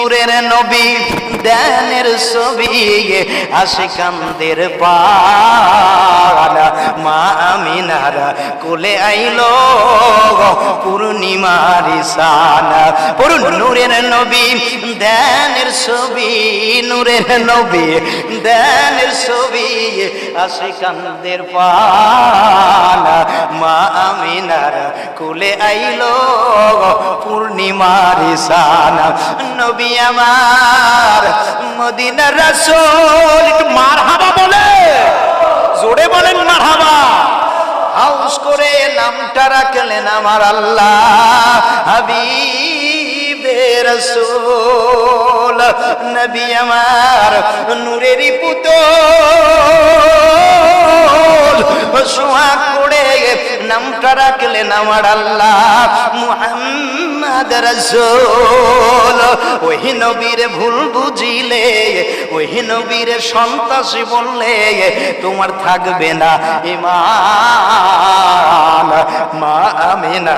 নূরের নবী দেনের ছবি আশিকানদের পালা। মা আমিনার কোলে আইলো পূর্ণিমার সানা পড়ুন নূরের নবী দেনের ছবি, নূরের নবী দেনের ছবি আশিকানদের পালা। মা আমিনার কোলে আইলো পূর্ণিমার সানা নবী আমার মদিনার রাসূল, একটু মারহাবা বলে। জোরে বলেন মারহাবা। হাউস করে নামটা রাখলেন আমার আল্লাহ। হাবিবে রসুল, নবী আমার, নূরেরই পুতুল। সোহাগ করে নামটা রাখলেন আমার আল্লাহ। মুহাম্মদ রসুল। ওই নবীর ভুল বুঝিলে ওই নবীর সন্ত্রাসী বললে, তোমার থাকবে না ইমান মা আমিনা।